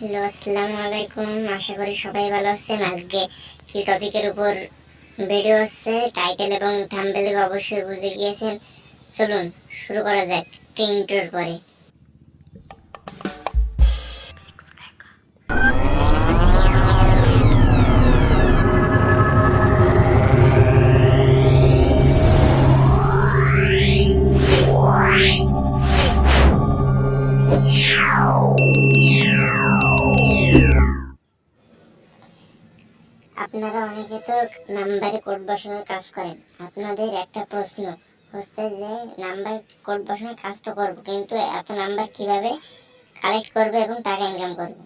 Hello, আসসালামু আলাইকুম। আশা করি সবাই ভালো আছেন। আজকে কি টপিকের উপর ভিডিও হচ্ছে? টাইটেল এবং থাম্বেল অবশ্যই বুঝে গিয়েছেন। চলুন, শুরু করা যাক। ট্রেন পরে। আপনারা অনেকে তো নাম্বারে কোড বসানোর কাজ করেন। আপনাদের একটা প্রশ্ন হচ্ছে যে, নাম্বার কোড বসানোর কাজ তো করব, কিন্তু এত নাম্বার কীভাবে কালেক্ট করবে এবং টাকা ইনকাম করবে?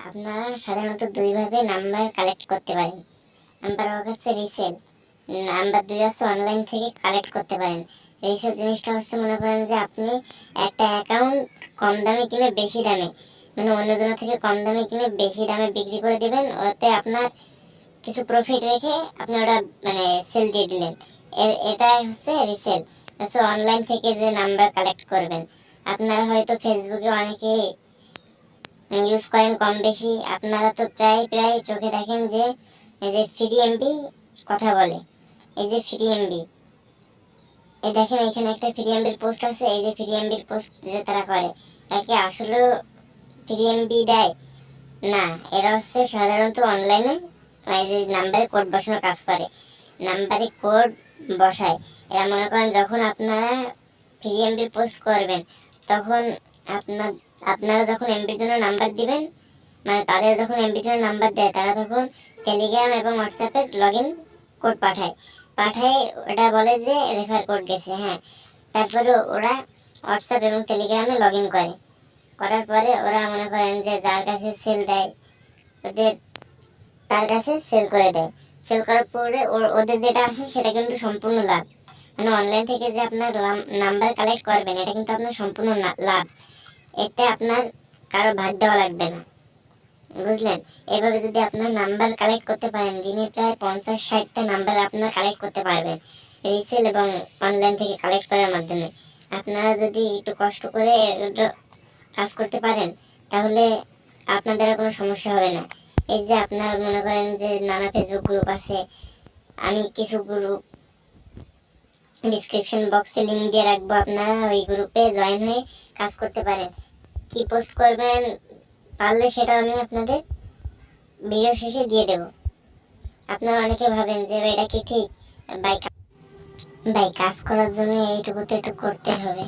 আপনারা সাধারণত দুইভাবে নাম্বার কালেক্ট করতে পারেন। নাম্বার এক হচ্ছে রিসেল নাম্বার দুই হচ্ছে অনলাইন থেকে কালেক্ট করতে পারেন। রিসেল জিনিসটা হচ্ছে মনে করেন যে আপনি একটা অ্যাকাউন্ট কম দামে কিনে বেশি দামে মানে অন্যজনের থেকে কম দামে কিনে বেশি দামে বিক্রি করে দেবেন, ওতে আপনার কিছু প্রফিট রেখে আপনি ওটা মানে সেল দিয়ে দিলেন। এটাই হচ্ছে রিসেল হচ্ছে অনলাইন থেকে যে নাম্বার কালেক্ট করবেন, আপনারা হয়তো ফেসবুকে অনেকে ইউজ করেন কম বেশি আপনারা তো প্রায় প্রায় চোখে দেখেন যে, এই যে ফ্রি এমবি কথা বলে, এই যে ফ্রি এমবি এই দেখেন এখানে একটা ফ্রি এমবির পোস্ট আছে, এই যে ফ্রি এমবির পোস্ট যে তারা করে তাকে আসলে ফ্রি এমবি দেয়? না, এরা হচ্ছে সাধারণত অনলাইনে নাম্বারে কোড বসানোর কাজ করে। নাম্বারে কোড বসায়। এরা মনে করেন যখন আপনারা ফ্রি এমবি পোস্ট করবেন, তখন আপনার, আপনারা যখন এমবির জন্য নাম্বার দিবেন মানে তাদের যখন এমবির জন্য নাম্বার দেয়, তারা তখন টেলিগ্রাম এবং হোয়াটসঅ্যাপে লগ ইন কোড পাঠায়। পাঠায়, ওটা বলে যে রেফার কোড গেছে হ্যাঁ। তারপরে ওরা হোয়াটসঅ্যাপ এবং টেলিগ্রামে লগ ইন করে। করার পরে ওরা মনে করেন যে যার কাছে সেল দেয়, ওদের তার কাছে সেল করে দেয়। সেল করার পরে ওর- ওদের যেটা আসে সেটা কিন্তু সম্পূর্ণ লাভ। মানে অনলাইন থেকে যে আপনার নাম্বার কালেক্ট করবেন, এটা কিন্তু আপনার সম্পূর্ণ লাভ। এতে আপনার কারও ভাগ দেওয়া লাগবে না। বুঝলেন? এভাবে যদি আপনার নাম্বার কালেক্ট করতে পারেন, দিনে প্রায় পঞ্চাশ, ষাটটা নাম্বার আপনার কালেক্ট করতে পারবেন। রিসেল এবং অনলাইন থেকে কালেক্ট করার মাধ্যমে। আপনারা যদি একটু কষ্ট করে কাজ করতে পারেন, তাহলে আপনাদের কোনো সমস্যা হবে না। এই যে আপনার মনে করেন যে নানা ফেসবুক গ্রুপ আছে, আমি কিছু গ্রুপ ডিসক্রিপশন বক্সে লিংক দিয়ে রাখব, আপনারা ওই গ্রুপে জয়েন হয়ে কাজ করতে পারেন। কি পোস্ট করবেন পারলে সেটা আমি আপনাদের ভিডিও শেষে দিয়ে দেব। আপনারা অনেকে ভাবেন যে এটা কি ঠিক? বাই বাই কাজ করার জন্য এইটুকু তো একটু করতে হবে।